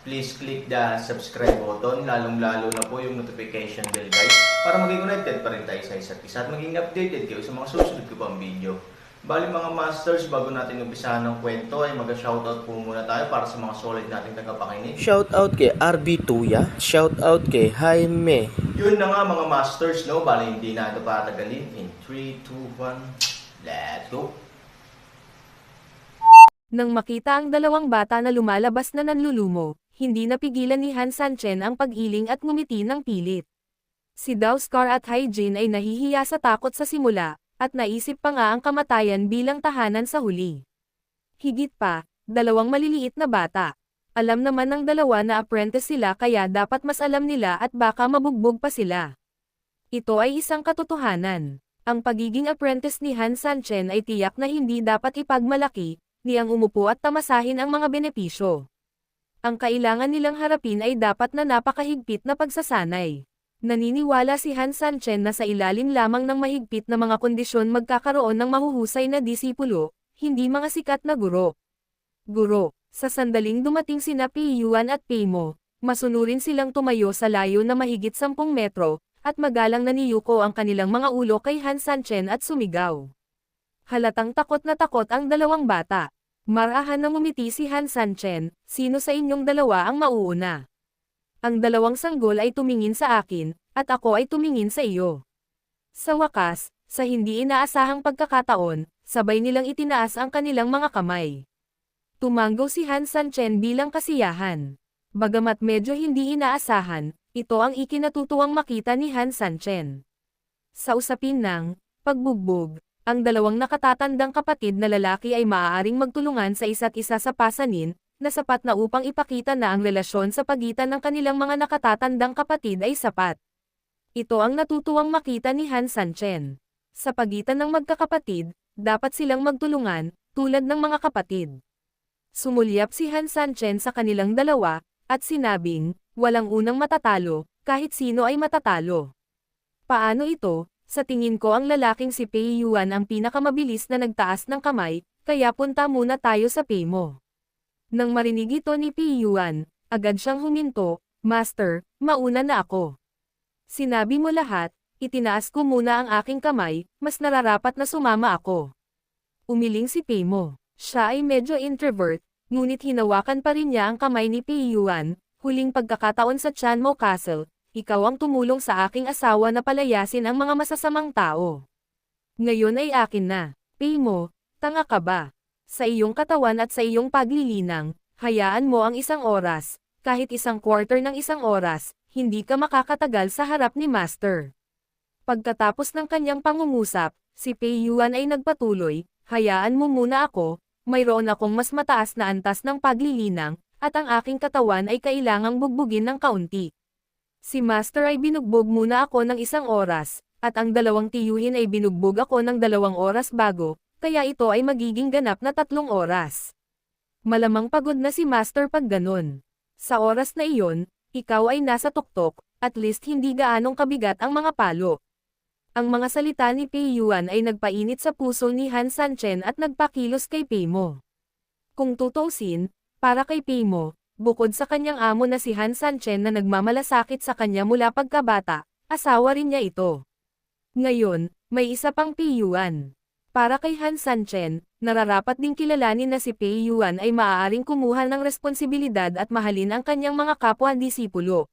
please click the subscribe button, lalong-lalo na po yung notification bell guys, para maging connected pa rin tayo sa isa't isa at maging updated kayo sa mga susunod ko pang video. Bali mga masters, bago natin umpisahan ng kwento ay mag-shoutout po muna tayo para sa mga solid nating tagapakinig. Shoutout kay RB Tuya, shoutout kay Jaime, Yun na nga mga masters, no? Bali hindi na ito patagalin. In 3, 2, 1, let's go! Nang makita ang dalawang bata na lumalabas na nanlulumo, hindi napigilan ni Han Sanchen ang pag-iling at ngumiti ng pilit. Si Dauskar at Hyjin ay nahihiya sa takot sa simula, at naisip pa nga ang kamatayan bilang tahanan sa huli. Higit pa, dalawang maliliit na bata. Alam naman ng dalawa na apprentice sila kaya dapat mas alam nila at baka mabugbog pa sila. Ito ay isang katotohanan. Ang pagiging apprentice ni Han Sanchen ay tiyak na hindi dapat ipagmalaki, niyang umupo at tamasahin ang mga benepisyo. Ang kailangan nilang harapin ay dapat na napakahigpit na pagsasanay. Naniniwala si Han Sanchen na sa ilalim lamang ng mahigpit na mga kondisyon magkakaroon ng mahuhusay na disipulo, hindi mga sikat na guro. Guro, sa sandaling dumating sina Pi Yuan at Pei Mo, masunurin silang tumayo sa layo na mahigit 10 metro, at magalang na niyuko ang kanilang mga ulo kay Han Sanchen at sumigaw. Halatang takot na takot ang dalawang bata. Marahan na ngumiti si Han Sanchen, sino sa inyong dalawa ang mauuna? Ang dalawang sanggol ay tumingin sa akin, at ako ay tumingin sa iyo. Sa wakas, sa hindi inaasahang pagkakataon, sabay nilang itinaas ang kanilang mga kamay. Tumanggo si Han Sanchen bilang kasiyahan. Bagamat medyo hindi inaasahan, ito ang ikinatutuwang makita ni Han Sanchen. Sa usapin ng pagbugbog, ang dalawang nakatatandang kapatid na lalaki ay maaaring magtulungan sa isa't isa sa pasanin, na sapat na upang ipakita na ang relasyon sa pagitan ng kanilang mga nakatatandang kapatid ay sapat. Ito ang natutuwang makita ni Han Sanchen. Sa pagitan ng magkakapatid, dapat silang magtulungan, tulad ng mga kapatid. Sumulyap si Han Sanchen sa kanilang dalawa, at sinabing, walang unang matatalo, kahit sino ay matatalo. Paano ito? Sa tingin ko ang lalaking si Pei Yuan ang pinakamabilis na nagtaas ng kamay, kaya punta muna tayo sa Pei mo. Nang marinig ito ni Pei Yuan, agad siyang huminto, Master, mauna na ako. Sinabi mo lahat, itinaas ko muna ang aking kamay, mas nararapat na sumama ako. Umiling si Pei mo. Siya ay medyo introvert, ngunit hinawakan pa rin niya ang kamay ni Pei Yuan, huling pagkakataon sa Chanmo Castle, ikaw ang tumulong sa aking asawa na palayasin ang mga masasamang tao. Ngayon ay akin na. Pei mo, tanga ka ba? Sa iyong katawan at sa iyong paglilinang, hayaan mo ang isang oras, kahit isang quarter ng isang oras, hindi ka makakatagal sa harap ni Master. Pagkatapos ng kanyang pangungusap, si Pei Yuan ay nagpatuloy, hayaan mo muna ako, mayroon akong mas mataas na antas ng paglilinang, at ang aking katawan ay kailangang bugbugin ng kaunti. Si Master ay binugbog muna ako ng isang oras, at ang dalawang tiyuhin ay binugbog ako ng dalawang oras bago, kaya ito ay magiging ganap na tatlong oras. Malamang pagod na si Master pag ganun. Sa oras na iyon, ikaw ay nasa tuktok, at least hindi gaanong kabigat ang mga palo. Ang mga salita ni Pei Yuan ay nagpainit sa puso ni Han Sanchen at nagpakilos kay Pei Mo. Kung tutusin, para kay Pei Mo, bukod sa kanyang amo na si Han Sanchen na nagmamalasakit sa kanya mula pagkabata, asawa rin niya ito. Ngayon, may isa pang Pei Yuan. Para kay Han Sanchen, nararapat ding kilalanin na si Pei Yuan ay maaaring kumuha ng responsibilidad at mahalin ang kanyang mga kapwa-disipulo.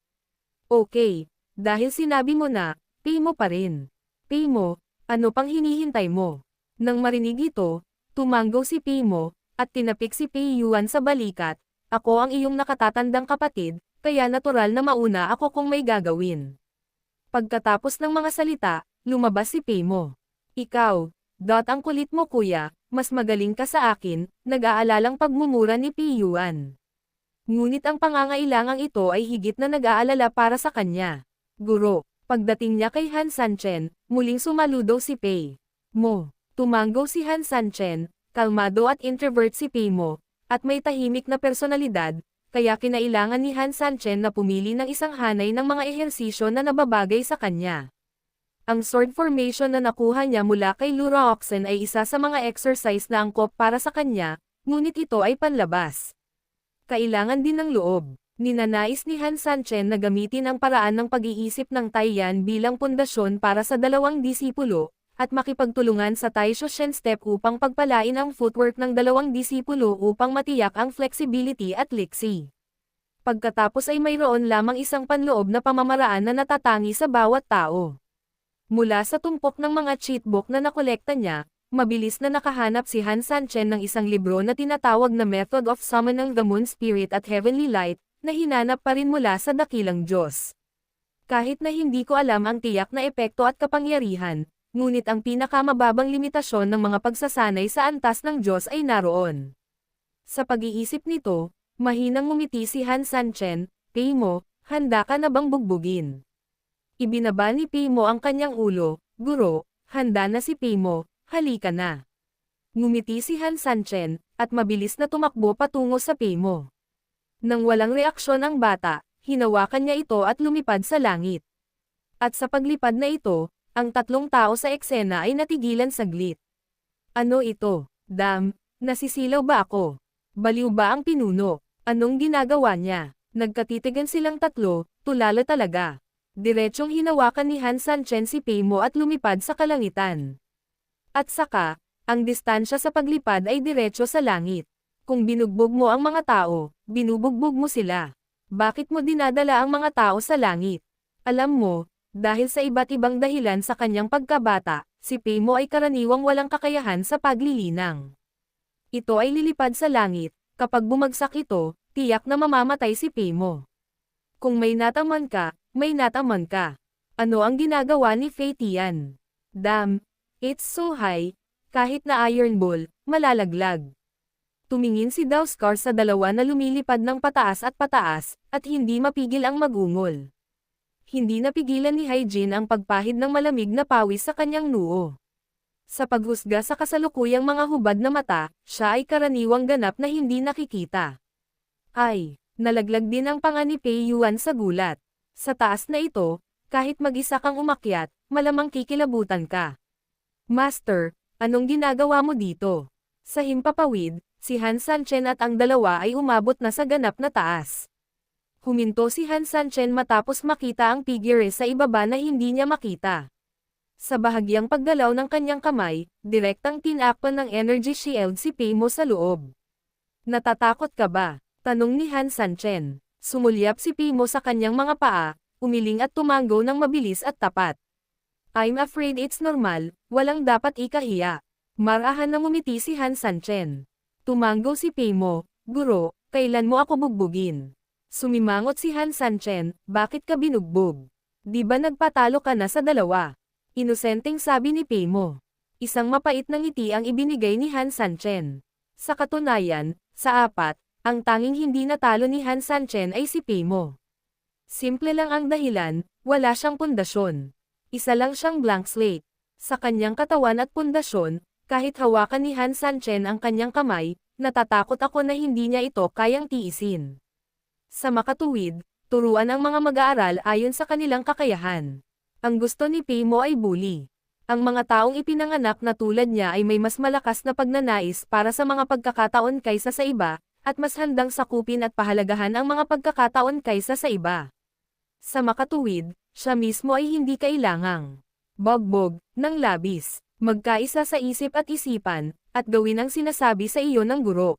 Okay, dahil sinabi mo na, Pei mo pa rin. Pei mo, ano pang hinihintay mo? Nang marinig ito, tumanggo si Pei mo, at tinapik si Pei Yuan sa balikat, ako ang iyong nakatatandang kapatid, kaya natural na mauna ako kung may gagawin. Pagkatapos ng mga salita, lumabas si Pei mo. Ikaw, Dot ang kulit mo kuya, mas magaling ka sa akin, nag-aalalang pagmumura ni Pei Yuan. Ngunit ang pangangailangang ito ay higit na nag-aalala para sa kanya. Guro, pagdating niya kay Han Sanchen, muling sumaludo si Pei. Mo, tumango si Han Sanchen, kalmado at introvert si Pei Mo, at may tahimik na personalidad, kaya kinailangan ni Han Sanchen na pumili ng isang hanay ng mga ehersisyo na nababagay sa kanya. Ang sword formation na nakuha niya mula kay Lura Oxen ay isa sa mga exercise na angkop para sa kanya, ngunit ito ay panlabas. Kailangan din ng loob. Ninanais ni Han Sanchen na gamitin ang paraan ng pag-iisip ng Taiyan bilang pundasyon para sa dalawang disipulo, at makipagtulungan sa Taisho Shen Step upang pagpalain ang footwork ng dalawang disipulo upang matiyak ang flexibility at liksi. Pagkatapos ay mayroon lamang isang panloob na pamamaraan na natatangi sa bawat tao. Mula sa tumpok ng mga cheatbook na nakolekta niya, mabilis na nakahanap si Han Sanchen ng isang libro na tinatawag na Method of Summoning the Moon Spirit at Heavenly Light, na hinanap pa rin mula sa dakilang Diyos. Kahit na hindi ko alam ang tiyak na epekto at kapangyarihan, ngunit ang pinakamababang limitasyon ng mga pagsasanay sa antas ng Diyos ay naroon. Sa pag-iisip nito, mahinang ngumiti si Han Sanchen, Peimo, handa ka na bang bugbugin? Ibinaba ni Peimo ang kanyang ulo, Guro, handa na si Peimo, halika na. Ngumiti si Han Sanchen, at mabilis na tumakbo patungo sa Peimo. Nang walang reaksyon ang bata, hinawakan niya ito at lumipad sa langit. At sa paglipad na ito, ang tatlong tao sa eksena ay natigilan saglit. Ano ito? Dam, nasisilaw ba ako? Baliw ba ang pinuno? Anong ginagawa niya? Nagkatitigan silang tatlo, tulala talaga. Diretsyong hinawakan ni Han Sanchen si Peimo at lumipad sa kalangitan. At saka, ang distansya sa paglipad ay diretsyo sa langit. Kung binugbog mo ang mga tao, binubugbog mo sila. Bakit mo dinadala ang mga tao sa langit? Alam mo, dahil sa iba't ibang dahilan sa kanyang pagkabata, si Peimo ay karaniwang walang kakayahan sa paglilinang. Ito ay lilipad sa langit, kapag bumagsak ito, tiyak na mamamatay si Peimo. Kung may nataman ka, may nataman ka. Ano ang ginagawa ni Fei Tian? Damn, it's so high, kahit na iron ball, malalaglag. Tumingin si Dauskar sa dalawa na lumilipad ng pataas at pataas, at hindi mapigil ang magungol. Hindi napigilan ni Hyjin ang pagpahid ng malamig na pawis sa kanyang noo. Sa paghusga sa kasalukuyang mga hubad na mata, siya ay karaniwang ganap na hindi nakikita. Ay, nalaglag din ang panga ni Pei Yuan sa gulat. Sa taas na ito, kahit mag-isa kang umakyat, malamang kikilabutan ka. Master, anong ginagawa mo dito? Sa himpapawid, si Han Sanchen at ang dalawa ay umabot na sa ganap na taas. Huminto si Han Sanchen matapos makita ang figure sa ibaba na hindi niya makita. Sa bahagyang paggalaw ng kanyang kamay, direktang tinakpan ng energy shield si Peimo sa loob. Natatakot ka ba? Tanong ni Han Sanchen. Sumulyap si Peimo sa kanyang mga paa, umiling at tumango ng mabilis at tapat. I'm afraid it's normal, walang dapat ikahiya. Marahan na ngumiti si Han Sanchen. Tumango si Peimo, Guro, kailan mo ako bugbugin? Sumimangot si Han Sanchen, bakit ka binugbog? Di ba nagpatalo ka na sa dalawa? Inosenteng sabi ni Peimo. Isang mapait na ngiti ang ibinigay ni Han Sanchen. Sa katunayan, sa apat, ang tanging hindi natalo ni Han Sanchen ay si Peimo. Simple lang ang dahilan, wala siyang pundasyon. Isa lang siyang blank slate. Sa kanyang katawan at pundasyon, kahit hawakan ni Han Sanchen ang kanyang kamay, natatakot ako na hindi niya ito kayang tiisin. Sa makatuwid, turuan ang mga mag-aaral ayon sa kanilang kakayahan. Ang gusto ni Peimo ay bully. Ang mga taong ipinanganak na tulad niya ay may mas malakas na pagnanais para sa mga pagkakataon kaysa sa iba, at mas handang sakupin at pahalagahan ang mga pagkakataon kaysa sa iba. Sa makatuwid, siya mismo ay hindi kailangang bogbog ng labis, magkaisa sa isip at isipan, at gawin ang sinasabi sa iyo ng guro.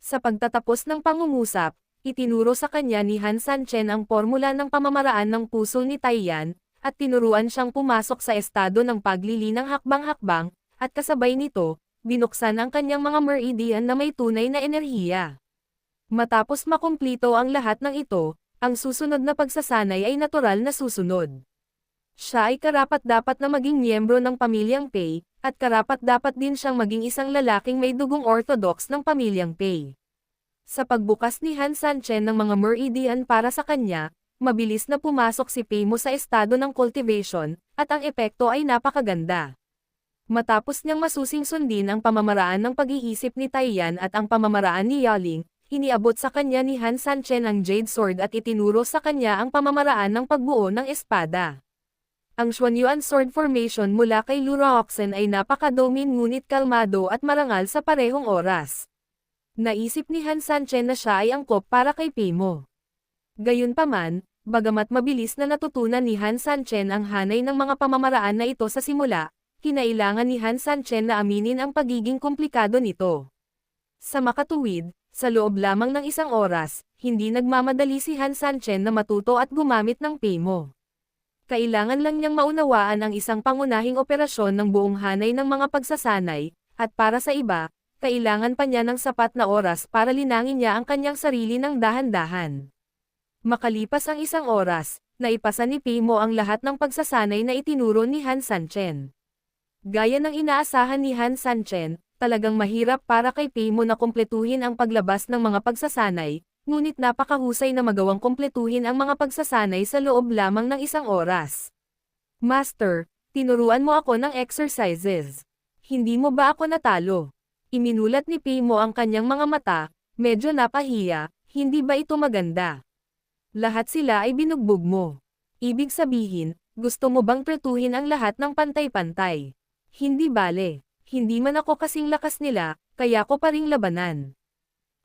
Sa pagtatapos ng pangungusap, itinuro sa kanya ni Han Sanchen ang formula ng pamamaraan ng puso ni Taiyan, at tinuruan siyang pumasok sa estado ng paglilinang hakbang-hakbang, at kasabay nito, binuksan ang kanyang mga meridian na may tunay na enerhiya. Matapos makumplito ang lahat ng ito, ang susunod na pagsasanay ay natural na susunod. Siya ay karapat-dapat na maging miyembro ng pamilyang Pei, at karapat-dapat din siyang maging isang lalaking may dugong orthodox ng pamilyang Pei. Sa pagbukas ni Han Sanchen ng mga meridian para sa kanya, mabilis na pumasok si Pei Mo sa estado ng cultivation, at ang epekto ay napakaganda. Matapos niyang masusing sundin ang pamamaraan ng pag-iisip ni Taiyan at ang pamamaraan ni Yaling, iniabot sa kanya ni Han Sanchen ang Jade Sword at itinuro sa kanya ang pamamaraan ng pagbuo ng espada. Ang Xuanyuan Sword Formation mula kay Lura Oxen ay napakadomin ngunit kalmado at marangal sa parehong oras. Naisip ni Han Sanchen na siya ay angkop para kay Pimo. Gayunpaman, bagamat mabilis na natutunan ni Han Sanchen ang hanay ng mga pamamaraan na ito sa simula, kinailangan ni Han Sanchen na aminin ang pagiging komplikado nito. Sa makatuwid, sa loob lamang ng isang oras, hindi nagmamadali si Han Sanchen na matuto at gumamit ng Pimo. Kailangan lang niyang maunawaan ang isang pangunahing operasyon ng buong hanay ng mga pagsasanay, at para sa iba, kailangan pa niya ng sapat na oras para linangin niya ang kanyang sarili ng dahan-dahan. Makalipas ang isang oras, naipasa ni Pimo ang lahat ng pagsasanay na itinuro ni Han Sanchen. Gaya ng inaasahan ni Han Sanchen, talagang mahirap para kay Pimo na kumpletuhin ang paglabas ng mga pagsasanay, ngunit napakahusay na magawang kumpletuhin ang mga pagsasanay sa loob lamang ng isang oras. Master, tinuruan mo ako ng exercises. Hindi mo ba ako natalo? Iminulat ni Pimo ang kanyang mga mata, medyo napahiya, hindi ba ito maganda? Lahat sila ay binugbog mo. Ibig sabihin, gusto mo bang pretuhin ang lahat ng pantay-pantay? Hindi bale. Hindi man ako kasing lakas nila, kaya ko pa ring labanan.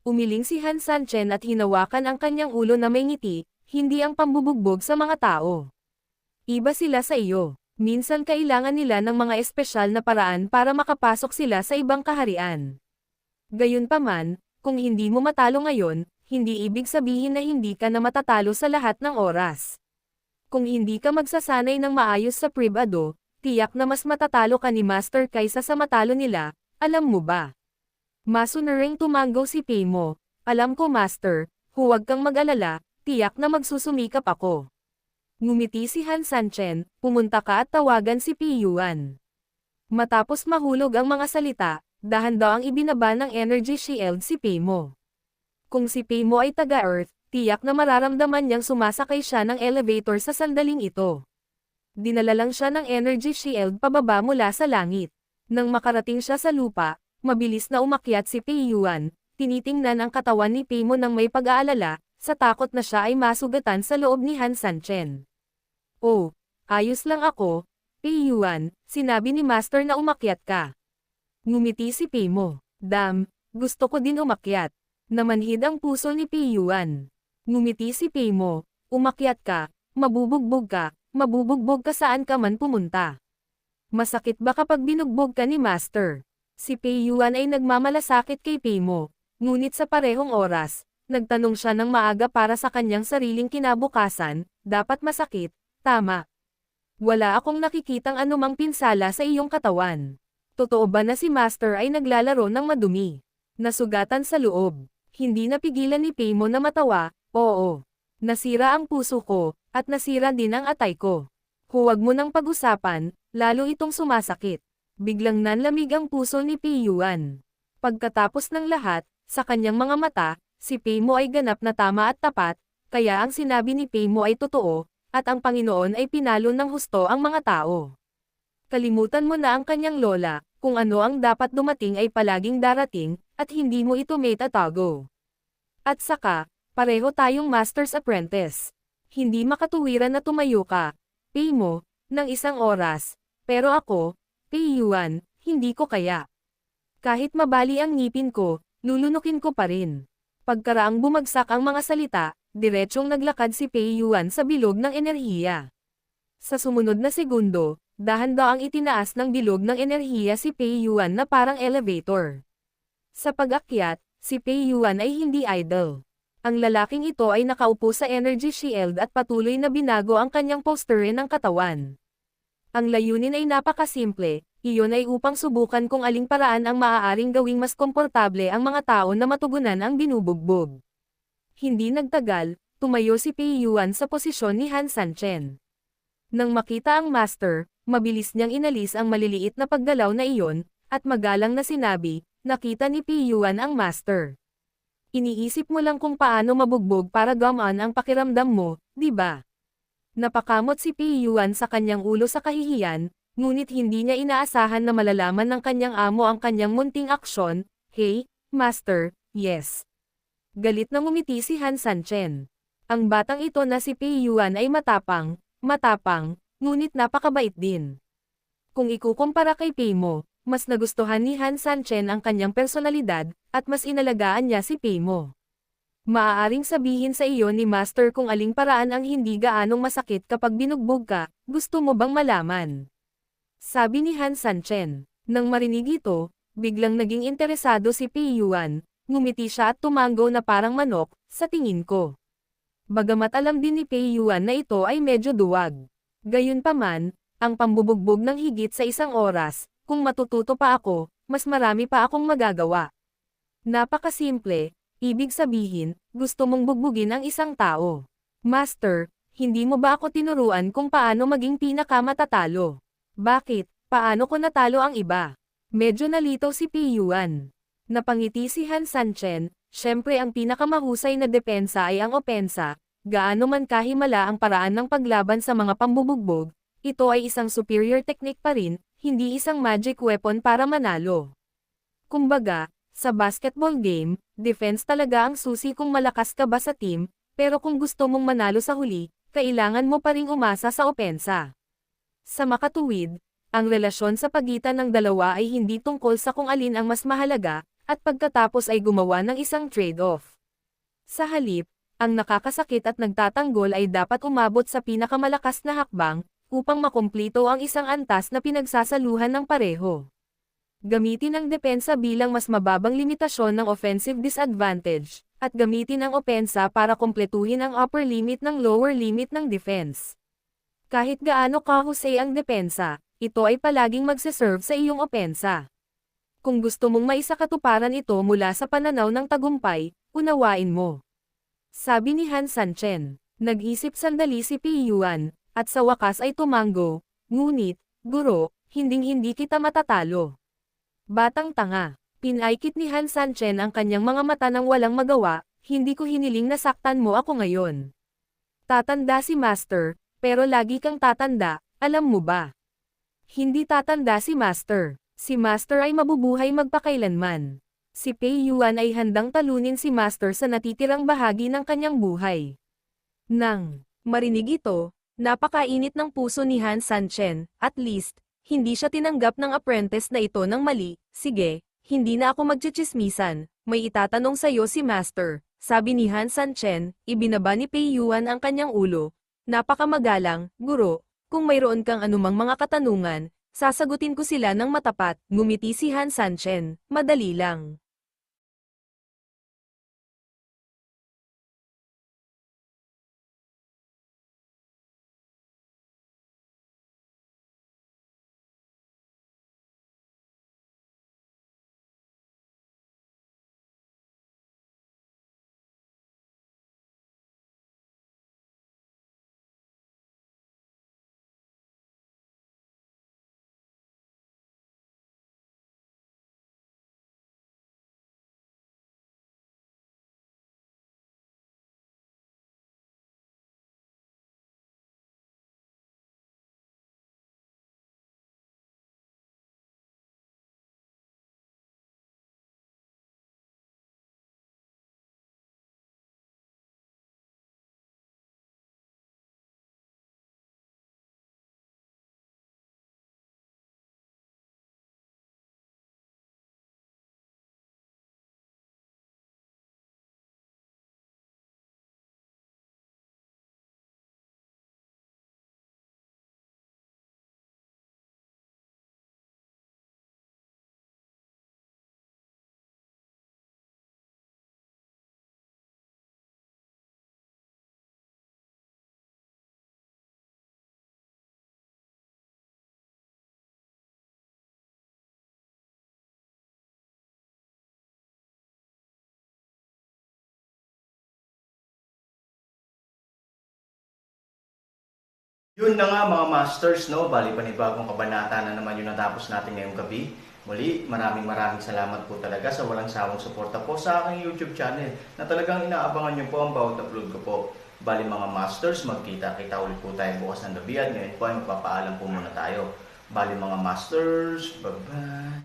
Umiling si Han Sanchen at hinawakan ang kanyang ulo na may ngiti, hindi ang pambubugbog sa mga tao. Iba sila sa iyo. Minsan kailangan nila ng mga espesyal na paraan para makapasok sila sa ibang kaharian. Gayunpaman, kung hindi mo matalo ngayon, hindi ibig sabihin na hindi ka na matatalo sa lahat ng oras. Kung hindi ka magsasanay ng maayos sa privado, tiyak na mas matatalo ka ni Master kaysa sa matalo nila, alam mo ba? Masunaring tumanggaw si Pimo, alam ko Master, huwag kang mag-alala, tiyak na magsusumikap ako. Ngumiti si Han Sanchen, pumunta ka at tawagan si Piyuan. Matapos mahulog ang mga salita, dahan daw ang ibinaba ng energy shield si Pimo. Kung si Pimo ay taga-Earth, tiyak na mararamdaman niyang sumasakay siya ng elevator sa sandaling ito. Dinala lang siya ng energy shield pababa mula sa langit. Nang makarating siya sa lupa, mabilis na umakyat si Piyuan, tinitingnan ang katawan ni Pimo ng may pag-aalala, sa takot na siya ay masugatan sa loob ni Han Sanchen. Oh, ayos lang ako, Piyuan, sinabi ni Master na umakyat ka. Ngumiti si Pimo, Dam, gusto ko din umakyat. Namanhid ang puso ni Piyuan. Ngumiti si Pimo, umakyat ka, mabubugbog ka, mabubugbog ka saan ka man pumunta. Masakit ba kapag binugbog ka ni Master? Si Piyuan ay nagmamalasakit kay Pimo, ngunit sa parehong oras, nagtanong siya ng maaga para sa kanyang sariling kinabukasan, dapat masakit, tama. Wala akong nakikitang anumang pinsala sa iyong katawan. Totoo ba na si Master ay naglalaro ng madumi? Nasugatan sa loob. Hindi napigilan ni Pimo na matawa, oo. Nasira ang puso ko, at nasira din ang atay ko. Huwag mo nang pag-usapan, lalo itong sumasakit. Biglang nanlamig ang puso ni Piyuan. Pagkatapos ng lahat, sa kanyang mga mata, si Pimo ay ganap na tama at tapat, kaya ang sinabi ni Pimo ay totoo, at ang Panginoon ay pinalo ng husto ang mga tao. Kalimutan mo na ang kanyang lola, kung ano ang dapat dumating ay palaging darating, at hindi mo ito may tatago. At saka, pareho tayong master's apprentice. Hindi makatuwiran na tumayo ka, pay mo, ng isang oras, pero ako, Piyuan, hindi ko kaya. Kahit mabali ang ngipin ko, lulunukin ko pa rin. Pagkaraang bumagsak ang mga salita, diretsyong naglakad si Piyuan sa bilog ng enerhiya. Sa sumunod na segundo, dahan daw ang itinaas ng bilog ng enerhiya si Piyuan na parang elevator. Sa pag-akyat, si Piyuan ay hindi idle. Ang lalaking ito ay nakaupo sa energy shield at patuloy na binago ang kanyang posture ng katawan. Ang layunin ay napakasimple, iyon ay upang subukan kung aling paraan ang maaaring gawing mas komportable ang mga tao na matugunan ang binubugbog. Hindi nagtagal, tumayo si Pei Yuan sa posisyon ni Han Sanchen. Nang makita ang master, mabilis niyang inalis ang maliliit na paggalaw na iyon, at magalang na sinabi, nakita ni Pei Yuan ang master. Iniisip mo lang kung paano mabugbog para gamaan ang pakiramdam mo, di ba? Napakamot si Pi Yuan sa kanyang ulo sa kahihiyan, ngunit hindi niya inaasahan na malalaman ng kanyang amo ang kanyang munting aksyon, Hey, Master, yes. Galit na ngumiti si Han Sanchen. Ang batang ito na si Pi Yuan ay matapang, matapang, ngunit napakabait din. Kung ikukumpara kay Pei mo, mas nagustuhan ni Han Sanchen ang kanyang personalidad, at mas inalagaan niya si Pei mo. Maaaring sabihin sa iyo ni Master kung aling paraan ang hindi gaanong masakit kapag binugbog ka, gusto mo bang malaman? Sabi ni Han Sanchen. Nang marinig ito, biglang naging interesado si Pei Yuan, ngumiti siya at tumango na parang manok, sa tingin ko. Bagamat alam din ni Pei Yuan na ito ay medyo duwag. Gayunpaman, ang pambubugbog ng higit sa isang oras, kung matututo pa ako, mas marami pa akong magagawa. Napakasimple, ibig sabihin, gusto mong bugbugin ang isang tao. Master, hindi mo ba ako tinuruan kung paano maging pinakamatatalo? Bakit, paano ko natalo ang iba? Medyo nalito si Pi Yuan. Napangiti si Han Sanchen, syempre ang pinakamahusay na depensa ay ang opensa, gaano man kahimala ang paraan ng paglaban sa mga pambubugbog, ito ay isang superior technique pa rin, hindi isang magic weapon para manalo. Kumbaga, sa basketball game, defense talaga ang susi kung malakas ka ba sa team, pero kung gusto mong manalo sa huli, kailangan mo pa ring umasa sa opensa. Sa makatuwid, ang relasyon sa pagitan ng dalawa ay hindi tungkol sa kung alin ang mas mahalaga, at pagkatapos ay gumawa ng isang trade-off. Sa halip, ang nakakasakit at nagtatanggol ay dapat umabot sa pinakamalakas na hakbang, upang makumplito ang isang antas na pinagsasaluhan ng pareho. Gamitin ang depensa bilang mas mababang limitasyon ng offensive disadvantage, at gamitin ang opensa para kumpletuhin ang upper limit ng lower limit ng defense. Kahit gaano kahusay ang depensa, ito ay palaging magsiserve sa iyong opensa. Kung gusto mong maisakatuparan ito mula sa pananaw ng tagumpay, unawain mo. Sabi ni Han Sanchen, nag-isip sandali si Pi Yuan, at sa wakas ay tumango, ngunit, guro, hinding-hindi kita matatalo. Batang tanga, pinaikit ni Han Sanchen ang kanyang mga mata nang walang magawa, hindi ko hiniling nasaktan mo ako ngayon. Tatanda si Master, pero lagi kang tatanda, alam mo ba? Hindi tatanda si Master. Si Master ay mabubuhay magpakailanman. Si Pei Yuan ay handang talunin si Master sa natitirang bahagi ng kanyang buhay. Nang marinig ito, napakainit ng puso ni Han Sanchen, at least, hindi siya tinanggap ng apprentice na ito ng mali, sige, hindi na ako magchichismisan, may itatanong sa'yo si Master, sabi ni Han Sanchen, ibinaba ni Pei Yuan ang kanyang ulo. Napakamagalang, guro, kung mayroon kang anumang mga katanungan, sasagutin ko sila ng matapat, ngumiti si Han Sanchen, madali lang. Yun na nga mga masters, no? Bali panibagong kabanata na naman yung natapos natin ngayong gabi. Muli, maraming maraming salamat po talaga sa walang sawang suporta po sa aking YouTube channel na talagang inaabangan niyo po ang bawat upload ko po. Bali mga masters, magkita-kita ulit po tayo bukas ng gabi at ngayon po ay magpapaalam po muna tayo. Bali mga masters, bye-bye!